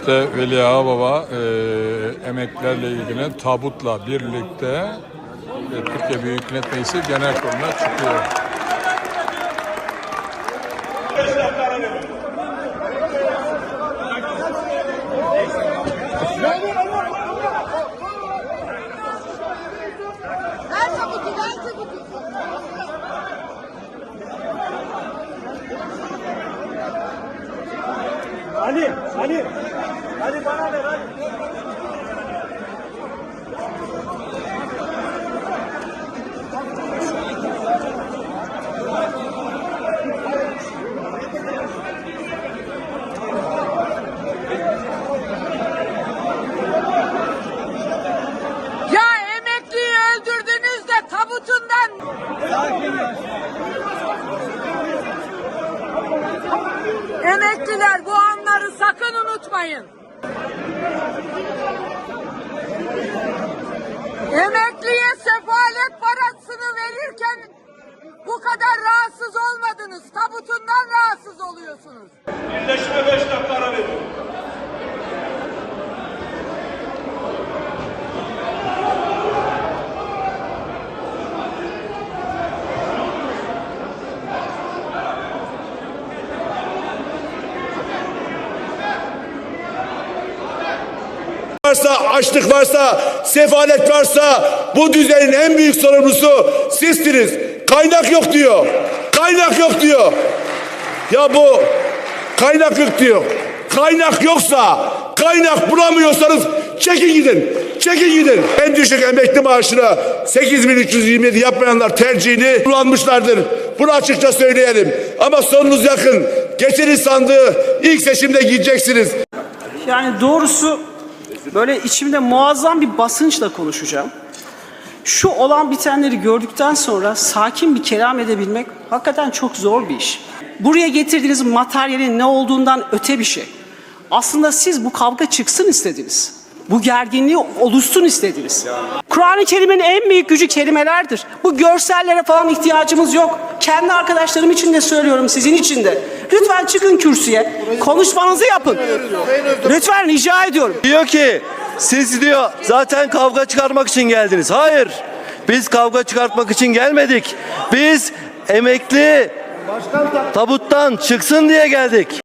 İşte Veli Ağa Baba e, emeklilerle ilgili tabutla birlikte e, Türkiye Büyük Millet Meclisi Genel Kurulu'na çıkıyor. Ali, Ali. Ali bana ver Ali. Ya emekliyi öldürdünüz de tabutundan Emekliler bu anları sakın unutmayın. Emekliye sefalet parasını verirken bu kadar rahatsız olmadınız. Tabutundan rahatsız oluyorsunuz. Birleşime 5 dakika ara varsa, açlık varsa, sefalet varsa bu düzenin en büyük sorumlusu sizsiniz. Kaynak yok diyor. Kaynak yok diyor. Ya bu kaynak yok diyor. Kaynak yoksa, kaynak bulamıyorsanız çekin gidin. Çekin gidin. En düşük emekli maaşına 8327 yapmayanlar tercihini kullanmışlardır. Bunu açıkça söyleyelim. Ama sonunuz yakın. Geçerin sandığı ilk seçimde gideceksiniz. Yani doğrusu böyle içimde muazzam bir basınçla konuşacağım. Şu olan bitenleri gördükten sonra sakin bir kelam edebilmek hakikaten çok zor bir iş. Buraya getirdiğiniz materyalin ne olduğundan öte bir şey. Aslında siz bu kavga çıksın istediniz. Bu gerginliği oluşsun istediniz. Kur'an-ı Kerim'in en büyük gücü kelimelerdir. Bu görsellere falan ihtiyacımız yok. Kendi arkadaşlarım için de söylüyorum, sizin için de. Lütfen çıkın kürsüye, konuşmanızı yapın. Lütfen rica ediyorum. Diyor ki siz diyor zaten kavga çıkarmak için geldiniz. Hayır. Biz kavga çıkartmak için gelmedik. Biz emekli tabuttan çıksın diye geldik.